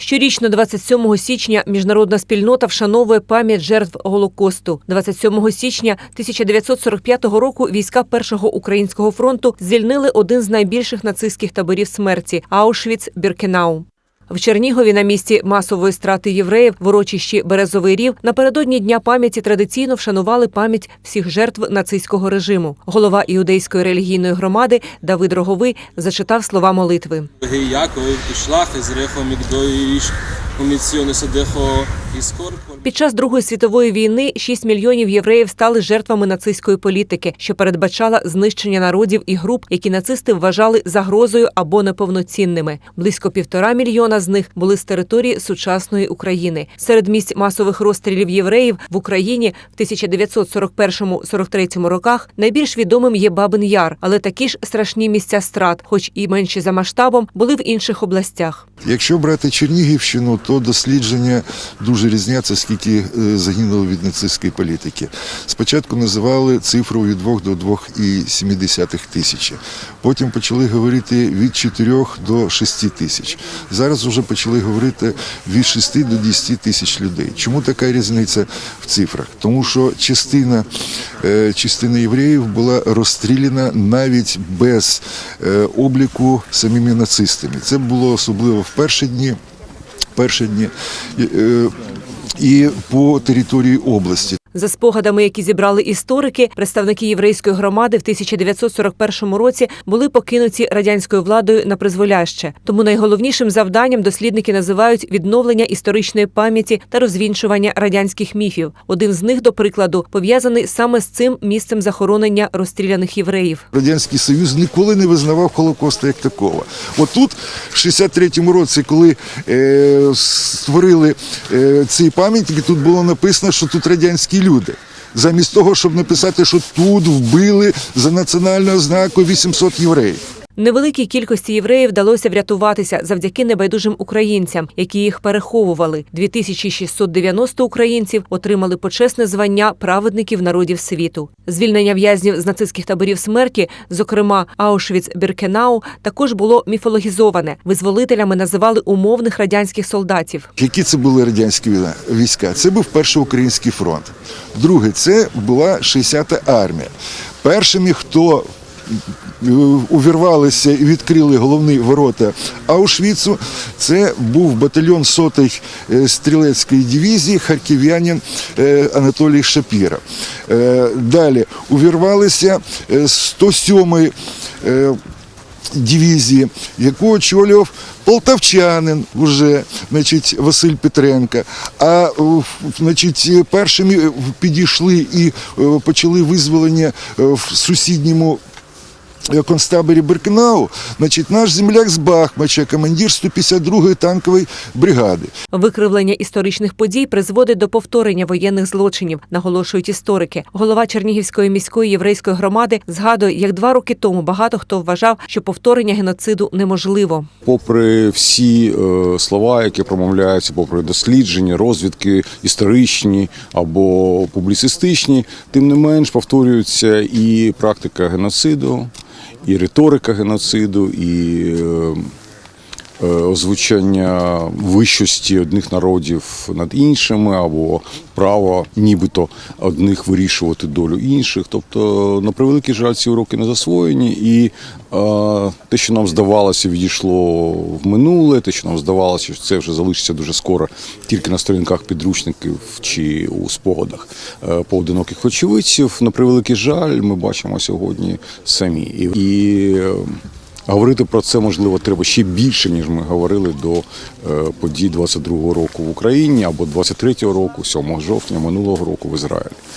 Щорічно, 27 січня, міжнародна спільнота вшановує пам'ять жертв Голокосту. 27 січня 1945 року війська Першого українського фронту звільнили один з найбільших нацистських таборів смерті Аушвіц-Біркенау. В Чернігові на місці масової страти євреїв в урочищі Березовий Рів напередодні дня пам'яті традиційно вшанували пам'ять всіх жертв нацистського режиму. Голова іудейської релігійної громади Давид Роговий зачитав слова молитви. Яков, мігдоїш, уміціони садехо іскор. Під час Другої світової війни 6 мільйонів євреїв стали жертвами нацистської політики, що передбачала знищення народів і груп, які нацисти вважали загрозою або неповноцінними. Близько півтора мільйона з них були з території сучасної України. Серед місць масових розстрілів євреїв в Україні в 1941-43 роках найбільш відомим є Бабин Яр, але такі ж страшні місця страт, хоч і менші за масштабом, були в інших областях. Якщо брати Чернігівщину, то дослідження дуже різняться, скільки е, загинуло від нацистської політики. Спочатку називали цифру від 2 до 2,7 тисячі. Потім почали говорити від 4 до 6 тисяч. Зараз вже почали говорити від 6 до 10 тисяч людей. Чому така різниця в цифрах? Тому що частина, е, частина євреїв була розстріляна навіть без е, обліку самими нацистами. Це було особливо в перші дні. Перші дні. І, е, по території області. За спогадами, які зібрали історики, представники єврейської громади в 1941 році були покинуті радянською владою на призволяще. Тому найголовнішим завданням дослідники називають відновлення історичної пам'яті та розвінчування радянських міфів. Один з них, до прикладу, пов'язаний саме з цим місцем захоронення розстріляних євреїв. Радянський Союз ніколи не визнавав Холокосту як такого. Отут, в 63-му році, коли е, створили е, ці пам'ятники, тут було написано, що тут радянські люди. Замість того, щоб написати, що тут вбили за національною ознакою 800 євреїв. Невеликій кількості євреїв вдалося врятуватися завдяки небайдужим українцям, які їх переховували. 2690 українців отримали почесне звання праведників народів світу. Звільнення в'язнів з нацистських таборів смерті, зокрема Аушвіц-Біркенау, також було міфологізоване. Визволителями називали умовних радянських солдатів. Які це були радянські війська? Це був перший український фронт. Друге, це була 60-та армія. Першими, хто увірвалися і відкрили головні ворота Аушвіцу, це був батальйон сотої е, стрілецької дивізії харків'янин е, Анатолій Шапіра. Е, Далі увірвалися е, 107-ї е, дивізії, яку очолював полтавчанин уже, значить, Василь Петренко. А е, значить, першими підійшли і е, почали визволення е, в сусідньому е, концтаборі Беркнау, значить, наш земляк з Бахмача, командир 152-ї танкової бригади. Викривлення історичних подій призводить до повторення воєнних злочинів, наголошують історики. Голова Чернігівської міської єврейської громади згадує, як два роки тому багато хто вважав, що повторення геноциду неможливо. попри всі е, слова, які промовляються, попри дослідження, розвідки історичні або публіцистичні, тим не менш повторюється і практика геноциду, і риторика геноциду, і е, озвучання вищості одних народів над іншими, або право нібито одних вирішувати долю інших. Тобто, на превеликий жаль, ці уроки не засвоєні, і е, те, що нам здавалося, відійшло в минуле, те, що нам здавалося, що це вже залишиться дуже скоро тільки на сторінках підручників чи у спогадах е, поодиноких очевидців. На превеликий жаль, ми бачимо сьогодні самі. І, е, Говорити про це можливо треба ще більше, ніж ми говорили до е, подій 22-го року в Україні або 23-го року, 7 жовтня минулого року в Ізраїлі.